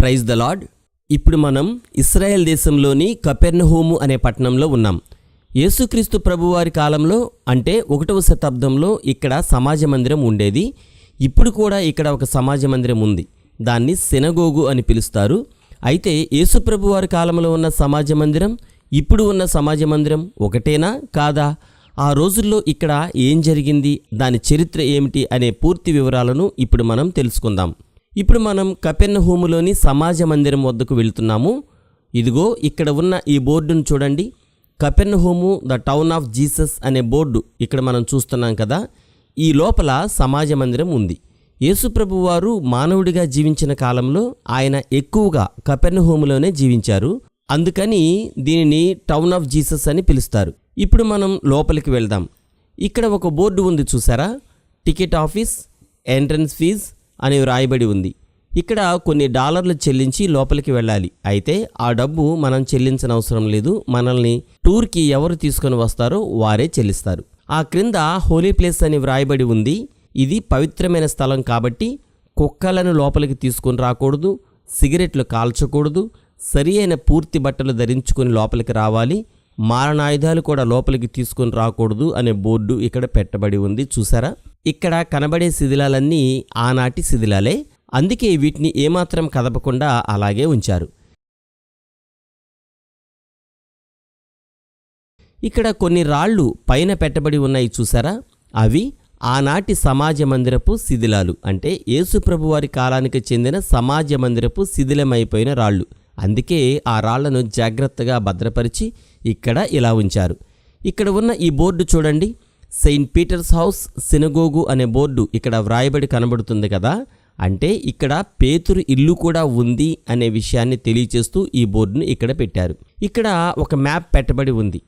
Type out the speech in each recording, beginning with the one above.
Praise the lord ఇప్పుడు మనం ఇస్రాయెల్ దేశంలోని కపెర్నహోము అనే పట్టణంలో ఉన్నాం. యేసుక్రీస్తు ప్రభువారి కాలంలో అంటే ఒకటవ శతాబ్దంలో ఇక్కడ సమాజ మందిరం ఉండేది. ఇప్పుడు కూడా ఇక్కడ ఒక సమాజ మందిరం ఉంది. దాన్ని సెనగోగు అని పిలుస్తారు. అయితే యేసు ప్రభువారి కాలంలో ఉన్న సమాజ మందిరం ఇప్పుడు ఉన్న సమాజ మందిరం ఒకటేనా కాదా? ఆ రోజుల్లో ఇక్కడ ఏం జరిగింది? దాని చరిత్ర ఏమిటి? అనే పూర్తి వివరాలను ఇప్పుడు మనం తెలుసుకుందాం. ఇప్పుడు మనం కపెర్నహూములోని సమాజ మందిరం వద్దకు వెళ్తున్నాము. ఇదిగో ఇక్కడ ఉన్న ఈ బోర్డును చూడండి. Capernaum the town of Jesus అనే బోర్డు ఇక్కడ మనం చూస్తున్నాం కదా. ఈ లోపల సమాజ మందిరం ఉంది. యేసుప్రభు వారు మానవుడిగా జీవించిన కాలంలో ఆయన ఎక్కువగా కపెర్నహూములోనే జీవించారు. అందుకని దీనిని టౌన్ ఆఫ్ జీసస్ అని పిలుస్తారు. ఇప్పుడు మనం లోపలికి వెళ్దాం. ఇక్కడ ఒక బోర్డు ఉంది చూసారా? టికెట్ ఆఫీస్ ఎంట్రన్స్ ఫీజ్ అని వ్రాయబడి ఉంది. ఇక్కడ కొన్ని డాలర్లు చెల్లించి లోపలికి వెళ్ళాలి. అయితే ఆ డబ్బు మనం చెల్లించిన అవసరం లేదు. మనల్ని టూర్కి ఎవరు తీసుకొని వస్తారో వారే చెల్లిస్తారు. ఆ క్రింద హోలీ ప్లేస్ అని వ్రాయబడి ఉంది. ఇది పవిత్రమైన స్థలం కాబట్టి కుక్కలను లోపలికి తీసుకొని రాకూడదు. సిగరెట్లు కాల్చకూడదు. సరి అయిన పూర్తి బట్టలు ధరించుకొని లోపలికి రావాలి. మారణాయుధాలు కూడా లోపలికి తీసుకొని రాకూడదు అనే బోర్డు ఇక్కడ పెట్టబడి ఉంది. చూసారా ఇక్కడ కనబడే శిథిలాలన్నీ ఆనాటి శిథిలాలే. అందుకే వీటిని ఏమాత్రం కదపకుండా అలాగే ఉంచారు. ఇక్కడ కొన్ని రాళ్ళు పైన పెట్టబడి ఉన్నాయి చూసారా? అవి ఆనాటి సమాజ మందిరపు శిథిలాలు. అంటే యేసుప్రభువారి కాలానికి చెందిన సమాజ మందిరపు శిథిలమైపోయిన రాళ్ళు. అందుకే ఆ రాళ్ళను జాగ్రత్తగా భద్రపరిచి ఇక్కడ ఇలా ఉంచారు. ఇక్కడ ఉన్న ఈ బోర్డు చూడండి. సెయింట్ పీటర్స్ హౌస్ సినగోగు అనే బోర్డు ఇక్కడ వ్రాయబడి కనబడుతుంది కదా? అంటే ఇక్కడ పేతురు ఇల్లు కూడా ఉంది అనే విషయాన్ని తెలియచేస్తూ ఈ బోర్డును ఇక్కడ పెట్టారు. ఇక్కడ ఒక మ్యాప్ పెట్టబడి ఉంది.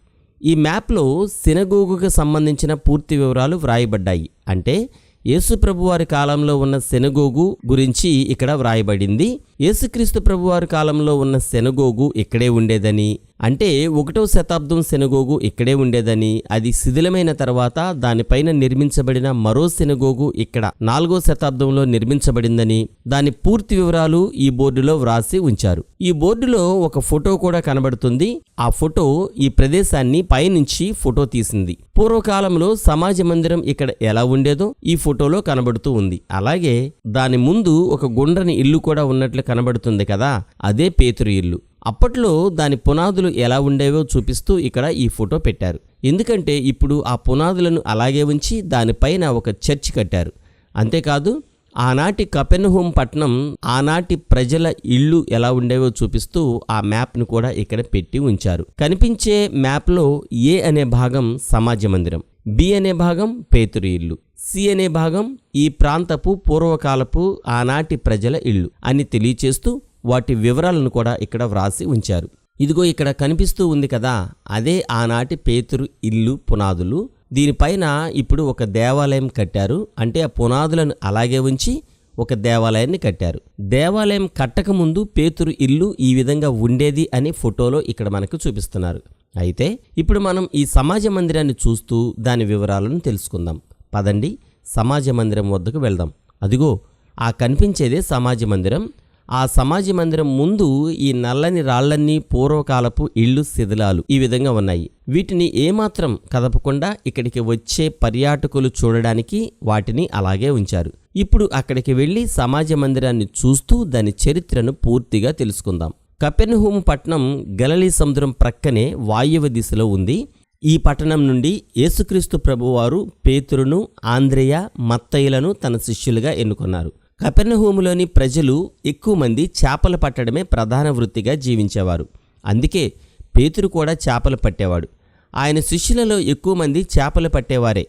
ఈ మ్యాప్లో సెనగోగుకు సంబంధించిన పూర్తి వివరాలు వ్రాయబడ్డాయి. అంటే యేసు వారి కాలంలో ఉన్న సెనగోగు గురించి ఇక్కడ వ్రాయబడింది. యేసుక్రీస్తు ప్రభువారి కాలంలో ఉన్న సెనగోగు ఇక్కడే ఉండేదని అంటే ఒకటవ శతాబ్దం సెనగోగు ఇక్కడే ఉండేదని అది శిథిలమైన తర్వాత దానిపైన నిర్మించబడిన మరో సెనగోగు ఇక్కడ నాలుగో శతాబ్దంలో నిర్మించబడిందని దాని పూర్తి వివరాలు ఈ బోర్డులో వ్రాసి ఉంచారు. ఈ బోర్డులో ఒక ఫోటో కూడా కనబడుతుంది. ఆ ఫోటో ఈ ప్రదేశాన్ని పైనుంచి ఫోటో తీసింది. పూర్వకాలంలో సమాజ మందిరం ఇక్కడ ఎలా ఉండేదో ఈ ఫోటోలో కనబడుతూ ఉంది. అలాగే దాని ముందు ఒక గుండ్రని ఇల్లు కూడా ఉన్నట్లు కనబడుతుంది కదా అదే పేతురు ఇల్లు. అప్పట్లో దాని పునాదులు ఎలా ఉండేవో చూపిస్తూ ఇక్కడ ఈ ఫోటో పెట్టారు. ఎందుకంటే ఇప్పుడు ఆ పునాదులను అలాగే ఉంచి దానిపైన ఒక చర్చ్ కట్టారు. అంతేకాదు ఆనాటి కపెన్హోమ్ పట్టణం ఆనాటి ప్రజల ఇళ్ళు ఎలా ఉండేవో చూపిస్తూ ఆ మ్యాప్ను కూడా ఇక్కడ పెట్టి ఉంచారు. కనిపించే మ్యాప్లో ఏ అనే భాగం సమాజ మందిరం. బి అనే భాగం పేతురు ఇల్లు సి అనే భాగం ఈ ప్రాంతపు పూర్వకాలపు ఆనాటి ప్రజల ఇళ్ళు అని తెలియచేస్తూ వాటి వివరాలను కూడా ఇక్కడ వ్రాసి ఉంచారు. ఇదిగో ఇక్కడ కనిపిస్తూ ఉంది కదా అదే ఆనాటి పేతురు ఇల్లు పునాదులు. దీనిపైన ఇప్పుడు ఒక దేవాలయం కట్టారు. అంటే ఆ పునాదులను అలాగే ఉంచి ఒక దేవాలయాన్ని కట్టారు. దేవాలయం కట్టకముందు పేతురు ఇల్లు ఈ విధంగా ఉండేది అని ఫోటోలో ఇక్కడ మనకు చూపిస్తున్నారు. అయితే ఇప్పుడు మనం ఈ సమాజ మందిరాన్ని చూస్తూ దాని వివరాలను తెలుసుకుందాం. పదండి సమాజ మందిరం వద్దకు వెళ్దాం. అదిగో ఆ కనిపించేదే సమాజ మందిరం. ఆ సమాజ మందిరం ముందు ఈ నల్లని రాళ్ళన్నీ పూర్వకాలపు ఇళ్ళు శిథిలాలు ఈ విధంగా ఉన్నాయి. వీటిని ఏమాత్రం కదపకుండా ఇక్కడికి వచ్చే పర్యాటకులు చూడడానికి వాటిని అలాగే ఉంచారు. ఇప్పుడు అక్కడికి వెళ్ళి సమాజ మందిరాన్ని చూస్తూ దాని చరిత్రను పూర్తిగా తెలుసుకుందాం. కపెన్హూమ్ పట్టణం గలలీ సముద్రం ప్రక్కనే వాయువ్య దిశలో ఉంది. ఈ పట్టణం నుండి యేసుక్రీస్తు ప్రభువారు పేతురును ఆంధ్రేయ మత్తయిలను తన శిష్యులుగా ఎన్నుకున్నారు. కపెన్హూములోని ప్రజలు ఎక్కువ మంది చేపలు పట్టడమే ప్రధాన వృత్తిగా జీవించేవారు. అందుకే పేతురు కూడా చేపలు పట్టేవాడు. ఆయన శిష్యులలో ఎక్కువ మంది చేపలు పట్టేవారే.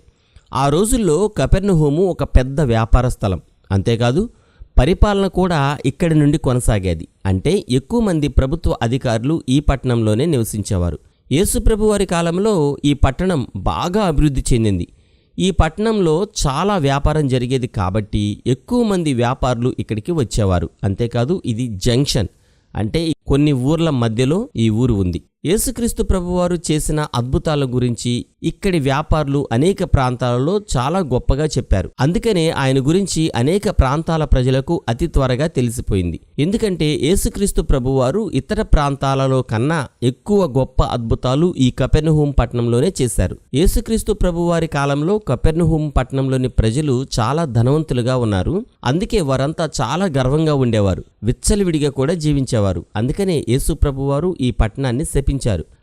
ఆ రోజుల్లో కపెర్నహోము ఒక పెద్ద వ్యాపార స్థలం. అంతేకాదు పరిపాలన కూడా ఇక్కడి నుండి కొనసాగేది. అంటే ఎక్కువ మంది ప్రభుత్వ అధికారులు ఈ పట్టణంలోనే నివసించేవారు. యేసుప్రభు వారి కాలంలో ఈ పట్టణం బాగా అభివృద్ధి చెందింది. ఈ పట్టణంలో చాలా వ్యాపారం జరిగేది కాబట్టి ఎక్కువ మంది వ్యాపారులు ఇక్కడికి వచ్చేవారు. అంతేకాదు ఇది జంక్షన్. అంటే కొన్ని ఊర్ల మధ్యలో ఈ ఊరు ఉంది. యేసుక్రీస్తు ప్రభువారు చేసిన అద్భుతాల గురించి ఇక్కడి వ్యాపారులు అనేక ప్రాంతాలలో చాలా గొప్పగా చెప్పారు. అందుకనే ఆయన గురించి అనేక ప్రాంతాల ప్రజలకు అతి త్వరగా తెలిసిపోయింది. ఎందుకంటే యేసుక్రీస్తు ప్రభువారు ఇతర ప్రాంతాలలో కన్నా ఎక్కువ గొప్ప అద్భుతాలు ఈ కపెర్నహూం పట్టణంలోనే చేశారు. యేసుక్రీస్తు ప్రభువారి కాలంలో కపెర్నహూం పట్టణంలోని ప్రజలు చాలా ధనవంతులుగా ఉన్నారు. అందుకే వారంతా చాలా గర్వంగా ఉండేవారు. విచ్చలవిడిగా కూడా జీవించేవారు. అందుకనే యేసు ప్రభువారు ఈ పట్టణాన్ని శపించారు.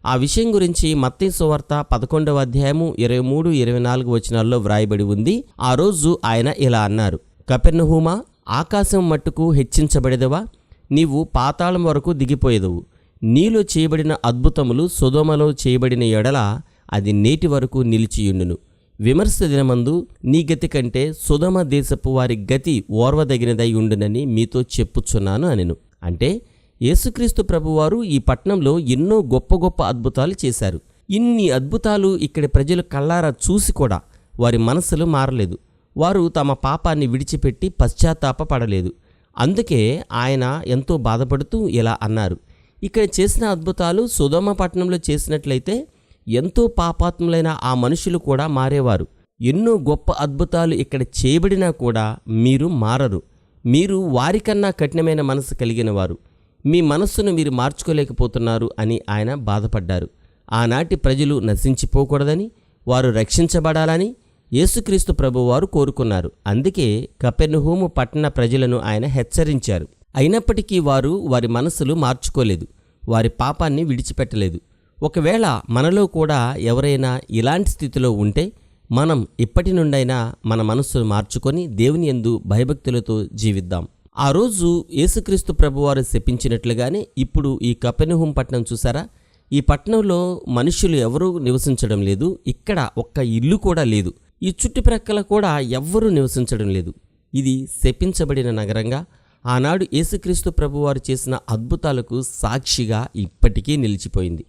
ఆ విషయం గురించి మత్తి సువార్త పదకొండవ అధ్యాయము ఇరవై మూడు ఇరవై నాలుగు వచనాల్లో వ్రాయబడి ఉంది. ఆ రోజు ఆయన ఇలా అన్నారు. కపెర్నహూమా ఆకాశం మట్టుకు హెచ్చించబడేదవా? నీవు పాతాళం వరకు దిగిపోయేదవు. నీలో చేయబడిన అద్భుతములు సుధోమలో చేయబడిన ఎడల అది నేటి వరకు నిలిచియుండును. విమర్శ దినమందు నీ గతి కంటే సుధమ దేశపు వారి గతి ఓర్వదగినదై ఉండునని మీతో చెప్పుచున్నాను అనెను. అంటే యేసుక్రీస్తు ప్రభువారు ఈ పట్నంలో ఎన్నో గొప్ప గొప్ప అద్భుతాలు చేశారు. ఇన్ని అద్భుతాలు ఇక్కడి ప్రజలు కళ్ళారా చూసి కూడా వారి మనసులు మారలేదు. వారు తమ పాపాన్ని విడిచిపెట్టి పశ్చాత్తాపపడలేదు. అందుకే ఆయన ఎంతో బాధపడుతూ ఇలా అన్నారు. ఇక్కడ చేసిన అద్భుతాలు సుధమ పట్టణంలో చేసినట్లయితే ఎంతో పాపాత్ములైన ఆ మనుషులు కూడా మారేవారు. ఎన్నో గొప్ప అద్భుతాలు ఇక్కడ చేయబడినా కూడా మీరు మారరు. మీరు వారికన్నా కఠినమైన మనసు కలిగిన వారు. మీ మనస్సును మీరు మార్చుకోలేకపోతున్నారు అని ఆయన బాధపడ్డారు. ఆనాటి ప్రజలు నశించిపోకూడదని వారు రక్షించబడాలని యేసుక్రీస్తు ప్రభువారు కోరుకున్నారు. అందుకే కపెర్నుహూము పట్టణ ప్రజలను ఆయన హెచ్చరించారు. అయినప్పటికీ వారు వారి మనస్సులు మార్చుకోలేదు. వారి పాపాన్ని విడిచిపెట్టలేదు. ఒకవేళ మనలో కూడా ఎవరైనా ఇలాంటి స్థితిలో ఉంటే మనం ఇప్పటి నుండైనా మన మనస్సును మార్చుకొని దేవుని యందు భయభక్తులతో జీవిద్దాం. ఆ రోజు యేసుక్రీస్తు ప్రభువారు శపించినట్లుగానే ఇప్పుడు ఈ కపెనహుం పట్టణం చూసారా ఈ పట్టణంలో మనుషులు ఎవరూ నివసించడం లేదు. ఇక్కడ ఒక్క ఇల్లు కూడా లేదు. ఈ చుట్టుప్రక్కల కూడా ఎవ్వరూ నివసించడం లేదు. ఇది శపించబడిన నగరంగా ఆనాడు యేసుక్రీస్తు ప్రభువారు చేసిన అద్భుతాలకు సాక్షిగా ఇప్పటికీ నిలిచిపోయింది.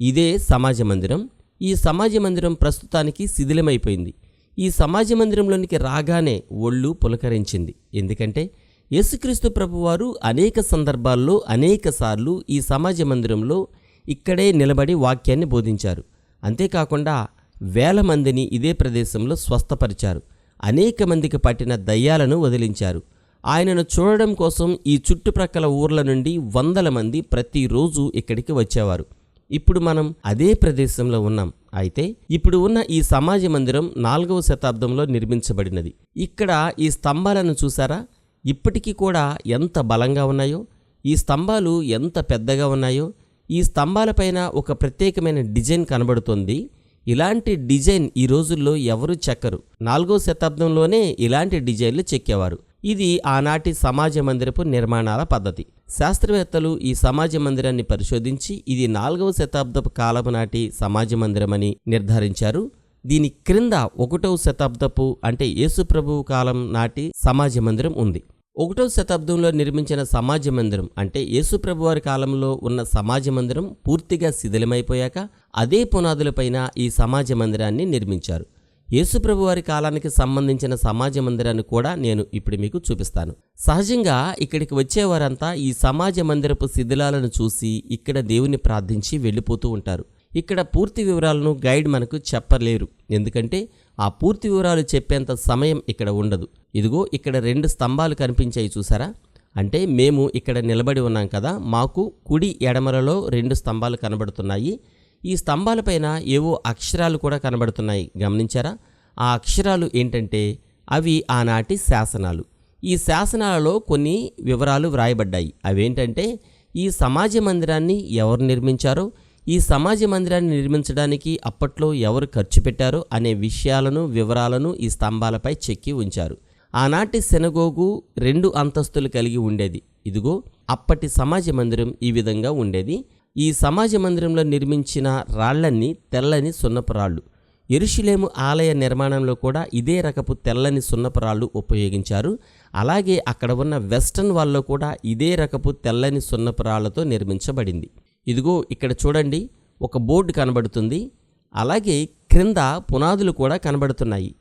ఇదే సమాజ మందిరం. ఈ సమాజ మందిరం ప్రస్తుతానికి శిథిలమైపోయింది. ఈ సమాజ మందిరంలోనికి రాగానే ఒళ్ళు పులకరించింది. ఎందుకంటే యేసుక్రీస్తు ప్రభువారు అనేక సందర్భాల్లో అనేక సార్లు ఈ సమాజ మందిరంలో ఇక్కడే నిలబడి వాక్యాన్ని బోధించారు. అంతేకాకుండా వేల మందిని ఇదే ప్రదేశంలో స్వస్థపరిచారు. అనేక మందికి పట్టిన దయ్యాలను వదిలించారు. ఆయనను చూడడం కోసం ఈ చుట్టుప్రక్కల ఊర్ల నుండి వందల మంది ప్రతిరోజు ఇక్కడికి వచ్చేవారు. ఇప్పుడు మనం అదే ప్రదేశంలో ఉన్నాం. అయితే ఇప్పుడు ఉన్న ఈ సమాజ మందిరం నాలుగవ శతాబ్దంలో నిర్మించబడినది. ఇక్కడ ఈ స్తంభాలను చూసారా ఇప్పటికీ కూడా ఎంత బలంగా ఉన్నాయో ఈ స్తంభాలు ఎంత పెద్దగా ఉన్నాయో ఈ స్తంభాలపైన ఒక ప్రత్యేకమైన డిజైన్ కనబడుతుంది. ఇలాంటి డిజైన్ ఈ రోజుల్లో ఎవరు చెక్కరు? నాలుగో శతాబ్దంలోనే ఇలాంటి డిజైన్లు చెక్కేవారు. ఇది ఆనాటి సమాజ మందిరపు నిర్మాణాల పద్ధతి. శాస్త్రవేత్తలు ఈ సమాజ మందిరాన్ని పరిశోధించి ఇది నాలుగవ శతాబ్దపు కాలపు నాటి సమాజ మందిరమని నిర్ధారించారు. దీని క్రింద ఒకటవ శతాబ్దపు అంటే యేసుప్రభు కాలం నాటి సమాజ మందిరం ఉంది. ఒకటవ శతాబ్దంలో నిర్మించిన సమాజ మందిరం అంటే యేసుప్రభు వారి కాలంలో ఉన్న సమాజ మందిరం పూర్తిగా శిథిలమైపోయాక అదే పునాదులపైన ఈ సమాజ మందిరాన్ని నిర్మించారు. యేసుప్రభు వారి కాలానికి సంబంధించిన సమాజ మందిరాన్ని కూడా నేను ఇప్పుడు మీకు చూపిస్తాను. సహజంగా ఇక్కడికి వచ్చేవారంతా ఈ సమాజ మందిరపు శిథిలాలను చూసి ఇక్కడ దేవుని ప్రార్థించి వెళ్ళిపోతూ ఉంటారు. ఇక్కడ పూర్తి వివరాలను గైడ్ మనకు చెప్పలేరు. ఎందుకంటే ఆ పూర్తి వివరాలు చెప్పేంత సమయం ఇక్కడ ఉండదు. ఇదిగో ఇక్కడ రెండు స్తంభాలు కనిపించాయి చూసారా? అంటే మేము ఇక్కడ నిలబడి ఉన్నాం కదా మాకు కుడి ఎడమలలో రెండు స్తంభాలు కనబడుతున్నాయి. ఈ స్తంభాలపైన ఏవో అక్షరాలు కూడా కనబడుతున్నాయి. గమనించారా? ఆ అక్షరాలు ఏంటంటే అవి ఆనాటి శాసనాలు. ఈ శాసనాలలో కొన్ని వివరాలు వ్రాయబడ్డాయి. అవేంటంటే ఈ సమాజ మందిరాన్ని ఎవరు నిర్మించారో ఈ సమాజ మందిరాన్ని నిర్మించడానికి అప్పట్లో ఎవరు ఖర్చు పెట్టారో అనే విషయాలను వివరాలను ఈ స్తంభాలపై చెక్కి ఉంచారు. ఆనాటి సెనగోగు రెండు అంతస్తులు కలిగి ఉండేది. ఇదిగో అప్పటి సమాజ మందిరం ఈ విధంగా ఉండేది. ఈ సమాజ మందిరంలో నిర్మించిన రాళ్ళన్నీ తెల్లని సున్నపు రాళ్ళు. ఎరుషులేము ఆలయ నిర్మాణంలో కూడా ఇదే రకపు తెల్లని సున్నపు రాళ్ళు ఉపయోగించారు. అలాగే అక్కడ ఉన్న వెస్టర్న్ వాల్లో కూడా ఇదే రకపు తెల్లని సున్నపు రాళ్ళతో నిర్మించబడింది. ఇదిగో ఇక్కడ చూడండి ఒక బోర్డు కనబడుతుంది. అలాగే క్రింద పునాదులు కూడా కనబడుతున్నాయి.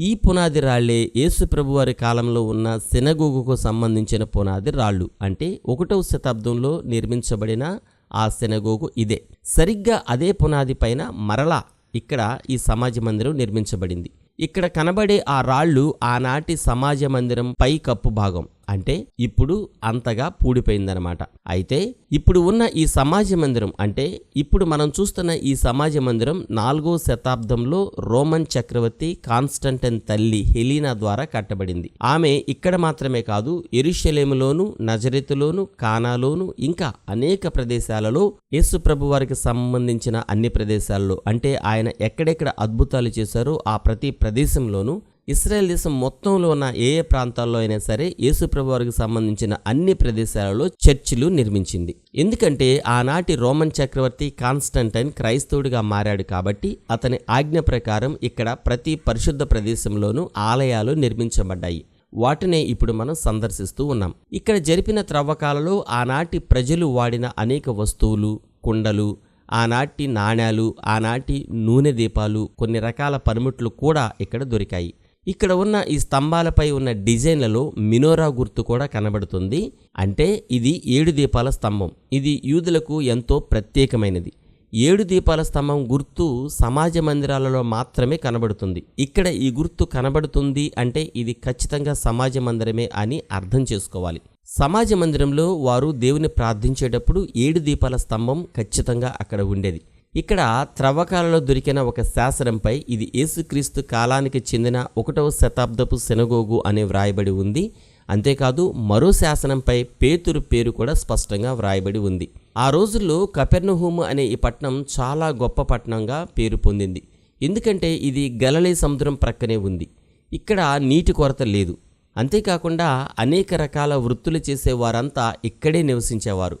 ఈ పునాది రాళ్ళే యేసుప్రభువారి కాలంలో ఉన్న సెనగోగుకు సంబంధించిన పునాది రాళ్ళు. అంటే ఒకటవ శతాబ్దంలో నిర్మించబడిన ఆ సెనగోగు ఇదే. సరిగ్గా అదే పునాది పైన మరలా ఇక్కడ ఈ సమాజ మందిరం నిర్మించబడింది. ఇక్కడ కనబడే ఆ రాళ్ళు ఆనాటి సమాజ మందిరం పై కప్పు భాగం. అంటే ఇప్పుడు అంతగా పూడిపోయిందనమాట అయితే ఇప్పుడు ఉన్న ఈ సమాజ మందిరం అంటే ఇప్పుడు మనం చూస్తున్న ఈ సమాజ మందిరం నాలుగో శతాబ్దంలో రోమన్ చక్రవర్తి కాన్స్టంటైన్ తల్లి హెలీనా ద్వారా కట్టబడింది. ఆమె ఇక్కడ మాత్రమే కాదు ఎరుషలేములోను నజరెతులోను కానాలోను ఇంకా అనేక ప్రదేశాలలో యేసు ప్రభు వారికి సంబంధించిన అన్ని ప్రదేశాల్లో అంటే ఆయన ఎక్కడెక్కడ అద్భుతాలు చేశారో ఆ ప్రతి ప్రదేశంలోనూ ఇస్రాయేల్ దేశం మొత్తంలో ఉన్న ఏ ఏ ప్రాంతాల్లో అయినా సరే యేసుప్రభు వారికి సంబంధించిన అన్ని ప్రదేశాలలో చర్చిలు నిర్మించింది. ఎందుకంటే ఆనాటి రోమన్ చక్రవర్తి కాన్స్టంటైన్ క్రైస్తవుడిగా మారాడు కాబట్టి అతని ఆజ్ఞ ప్రకారం ఇక్కడ ప్రతి పరిశుద్ధ ప్రదేశంలోనూ ఆలయాలు నిర్మించబడ్డాయి. వాటినే ఇప్పుడు మనం సందర్శిస్తూ ఉన్నాం. ఇక్కడ జరిపిన త్రవ్వకాలలో ఆనాటి ప్రజలు వాడిన అనేక వస్తువులు కుండలు ఆనాటి నాణ్యాలు ఆనాటి నూనె దీపాలు కొన్ని రకాల పనిముట్లు కూడా ఇక్కడ దొరికాయి. ఇక్కడ ఉన్న ఈ స్తంభాలపై ఉన్న డిజైన్లలో మినోరా గుర్తు కూడా కనబడుతుంది. అంటే ఇది ఏడు దీపాల స్తంభం. ఇది యూదులకు ఎంతో ప్రత్యేకమైనది. ఏడు దీపాల స్తంభం గుర్తు సమాజ మందిరాలలో మాత్రమే కనబడుతుంది. ఇక్కడ ఈ గుర్తు కనబడుతుంది అంటే ఇది ఖచ్చితంగా సమాజ మందిరమే అని అర్థం చేసుకోవాలి. సమాజ మందిరంలో వారు దేవుని ప్రార్థించేటప్పుడు ఏడు దీపాల స్తంభం ఖచ్చితంగా అక్కడ ఉండేది. ఇక్కడ త్రవ్వకాలలో దొరికిన ఒక శాసనంపై ఇది యేసుక్రీస్తు కాలానికి చెందిన ఒకటవ శతాబ్దపు సెనగోగు అనే వ్రాయబడి ఉంది. అంతేకాదు మరో శాసనంపై పేతురు పేరు కూడా స్పష్టంగా వ్రాయబడి ఉంది. ఆ రోజుల్లో కపెర్నహూము అనే ఈ పట్టణం చాలా గొప్ప పట్టణంగా పేరు పొందింది. ఎందుకంటే ఇది గలలే సముద్రం ప్రక్కనే ఉంది. ఇక్కడ నీటి కొరత లేదు. అంతేకాకుండా అనేక రకాల వృత్తులు చేసే వారంతా ఇక్కడే నివసించేవారు.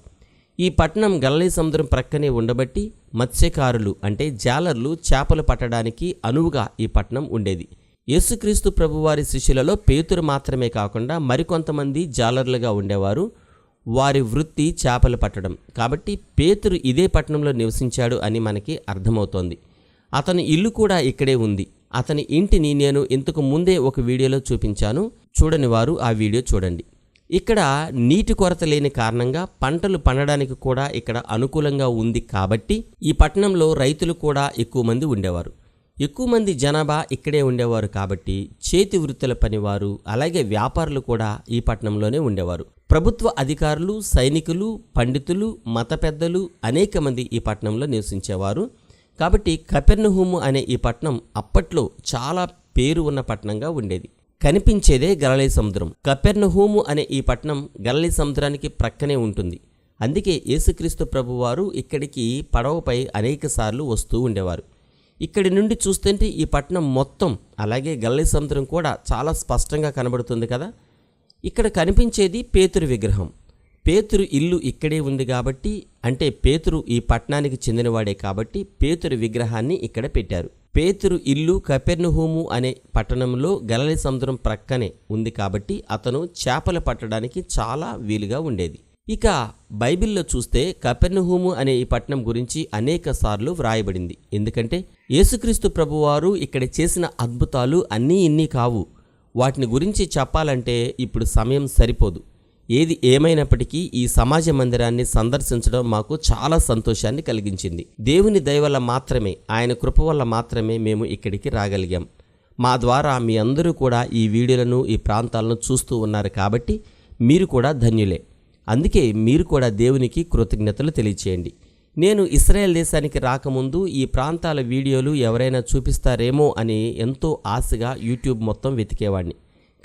ఈ పట్టణం గల్లీ సముద్రం ప్రక్కనే ఉండబట్టి మత్స్యకారులు అంటే జాలర్లు చేపలు పట్టడానికి అనువుగా ఈ పట్టణం ఉండేది. యేసుక్రీస్తు ప్రభువారి శిష్యులలో పేతురు మాత్రమే కాకుండా మరికొంతమంది జాలర్లుగా ఉండేవారు. వారి వృత్తి చేపలు పట్టడం. కాబట్టి పేతురు ఇదే పట్టణంలో నివసించాడు అని మనకి అర్థమవుతోంది. అతని ఇల్లు కూడా ఇక్కడే ఉంది. అతని ఇంటిని నేను ఇంతకు ముందే ఒక వీడియోలో చూపించాను. చూడని వారు ఆ వీడియో చూడండి. ఇక్కడ నీటి కొరత లేని కారణంగా పంటలు పండడానికి కూడా ఇక్కడ అనుకూలంగా ఉంది కాబట్టి ఈ పట్టణంలో రైతులు కూడా ఎక్కువ మంది ఉండేవారు. ఎక్కువ మంది జనాభా ఇక్కడే ఉండేవారు కాబట్టి చేతి వృత్తుల పనివారు అలాగే వ్యాపారులు కూడా ఈ పట్టణంలోనే ఉండేవారు. ప్రభుత్వ అధికారులు సైనికులు పండితులు మత పెద్దలు అనేక మంది ఈ పట్టణంలో నివసించేవారు. కాబట్టి కపెర్నహూము అనే ఈ పట్టణం అప్పట్లో చాలా పేరు ఉన్న పట్టణంగా ఉండేది. కనిపించేదే గలలీ సముద్రం. కపెర్నహూము అనే ఈ పట్టణం గలలీ సముద్రానికి ప్రక్కనే ఉంటుంది. అందుకే యేసుక్రీస్తు ప్రభువారు ఇక్కడికి పడవపై అనేక సార్లు వస్తూ ఉండేవారు. ఇక్కడి నుండి చూస్తుంటే ఈ పట్టణం మొత్తం అలాగే గల్లీ సముద్రం కూడా చాలా స్పష్టంగా కనబడుతుంది కదా? ఇక్కడ కనిపించేది పేతురు విగ్రహం. పేతురు ఇల్లు ఇక్కడే ఉంది కాబట్టి అంటే పేతురు ఈ పట్టణానికి చెందినవాడే కాబట్టి పేతురు విగ్రహాన్ని ఇక్కడ పెట్టారు. పేతురు ఇల్లు కపెర్నుహూము అనే పట్టణంలో గలలి సముద్రం ప్రక్కనే ఉంది కాబట్టి అతను చేపలు పట్టడానికి చాలా వీలుగా ఉండేది. ఇక బైబిల్లో చూస్తే కపెర్నహూము అనే ఈ పట్టణం గురించి అనేక సార్లు వ్రాయబడింది. ఎందుకంటే యేసుక్రీస్తు ప్రభువారు ఇక్కడ చేసిన అద్భుతాలు అన్నీ ఇన్ని కావు. వాటిని గురించి చెప్పాలంటే ఇప్పుడు సమయం సరిపోదు. ఏది ఏమైనప్పటికీ ఈ సమాజ మందిరాన్ని సందర్శించడం మాకు చాలా సంతోషాన్ని కలిగించింది. దేవుని దయవల్ల మాత్రమే ఆయన కృప వల్ల మాత్రమే మేము ఇక్కడికి రాగలిగాం. మా ద్వారా మీ అందరూ కూడా ఈ వీడియోలను ఈ ప్రాంతాలను చూస్తూ ఉన్నారు కాబట్టి మీరు కూడా ధన్యులే. అందుకే మీరు కూడా దేవునికి కృతజ్ఞతలు తెలియచేయండి. నేను ఇస్రాయేల్ దేశానికి రాకముందు ఈ ప్రాంతాల వీడియోలు ఎవరైనా చూపిస్తారేమో అని ఎంతో ఆశగా యూట్యూబ్ మొత్తం వెతికేవాడిని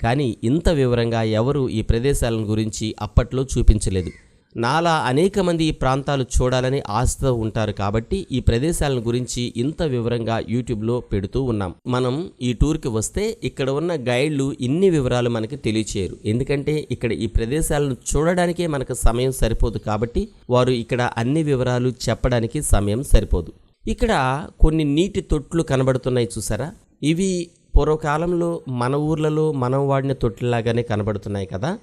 కానీ ఇంత వివరంగా ఎవరు ఈ ప్రదేశాలను గురించి అప్పట్లో చూపించలేదు. నాలా అనేక మంది ఈ ప్రాంతాలు చూడాలని ఆశతో ఉంటారు కాబట్టి ఈ ప్రదేశాలను గురించి ఇంత వివరంగా యూట్యూబ్లో పెడుతూ ఉన్నాం. మనం ఈ టూర్కి వస్తే ఇక్కడ ఉన్న గైడ్లు ఇన్ని వివరాలు మనకి తెలియచేయరు. ఎందుకంటే ఇక్కడ ఈ ప్రదేశాలను చూడడానికే మనకు సమయం సరిపోదు కాబట్టి వారు ఇక్కడ అన్ని వివరాలు చెప్పడానికి సమయం సరిపోదు. ఇక్కడ కొన్ని నీటి తొట్లు కనబడుతున్నాయి చూసారా? ఇవి పూర్వకాలంలో మన ఊర్లలో మనం వాడిన తొట్టిలాగానే కనబడుతున్నాయి కదా.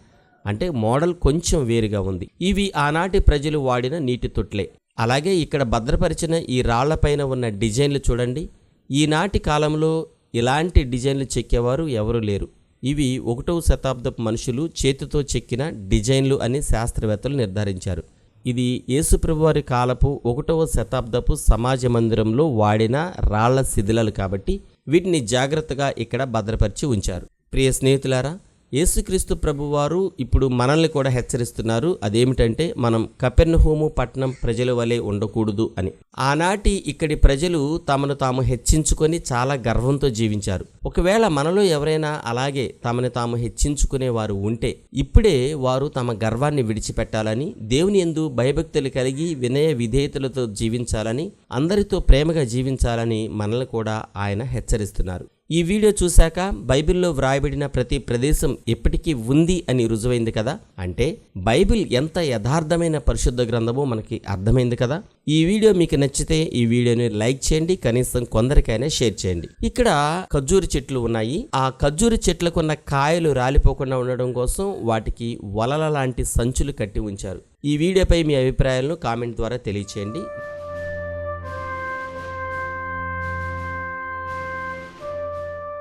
అంటే మోడల్ కొంచెం వేరుగా ఉంది. ఇవి ఆనాటి ప్రజలు వాడిన నీటి తొట్లే. అలాగే ఇక్కడ భద్రపరిచిన ఈ రాళ్ళపైన ఉన్న డిజైన్లు చూడండి. ఈనాటి కాలంలో ఇలాంటి డిజైన్లు చెక్కేవారు ఎవరూ లేరు. ఇవి ఒకటవ శతాబ్దపు మనుషులు చేతితో చెక్కిన డిజైన్లు అని శాస్త్రవేత్తలు నిర్ధారించారు. ఇది యేసుప్రభువారి కాలపు ఒకటవ శతాబ్దపు సమాజ మందిరంలో వాడిన రాళ్ళ శిథిలాలు కాబట్టి వీటిని జాగ్రత్తగా ఇక్కడ భద్రపరిచి ఉంచారు. ప్రియ స్నేహితులారా యేసుక్రీస్తు ప్రభువారు ఇప్పుడు మనల్ని కూడా హెచ్చరిస్తున్నారు. అదేమిటంటే మనం కపెర్నహోము పట్టణం ప్రజల వలె ఉండకూడదు అని. ఆనాటి ఇక్కడి ప్రజలు తమను తాము హెచ్చించుకొని చాలా గర్వంతో జీవించారు. ఒకవేళ మనలో ఎవరైనా అలాగే తమను తాము హెచ్చించుకునే వారు ఉంటే ఇప్పుడే వారు తమ గర్వాన్ని విడిచిపెట్టాలని దేవుని ఎందు భయభక్తులు కలిగి వినయ విధేయతలతో జీవించాలని అందరితో ప్రేమగా జీవించాలని మనల్ని కూడా ఆయన హెచ్చరిస్తున్నారు. ఈ వీడియో చూశాక బైబిల్లో వ్రాయబడిన ప్రతి ప్రదేశం ఎప్పటికీ ఉంది అని రుజువైంది కదా? అంటే బైబిల్ ఎంత యథార్థమైన పరిశుద్ధ గ్రంథమో మనకి అర్థమైంది కదా? ఈ వీడియో మీకు నచ్చితే ఈ వీడియోని లైక్ చేయండి కనీసం కొందరికైనా షేర్ చేయండి. ఇక్కడ ఖర్జూరి చెట్లు ఉన్నాయి. ఆ ఖర్జూరి చెట్లకున్న కాయలు రాలిపోకుండా ఉండడం కోసం వాటికి వలల లాంటి సంచులు కట్టి ఉంచారు. ఈ వీడియోపై మీ అభిప్రాయాలను కామెంట్ ద్వారా తెలియచేయండి.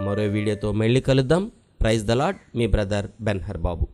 మరో వీడియోతో మళ్ళీ కలుద్దాం. ప్రైజ్ ద లాడ్ మీ బ్రదర్ బెన్హర్ బాబు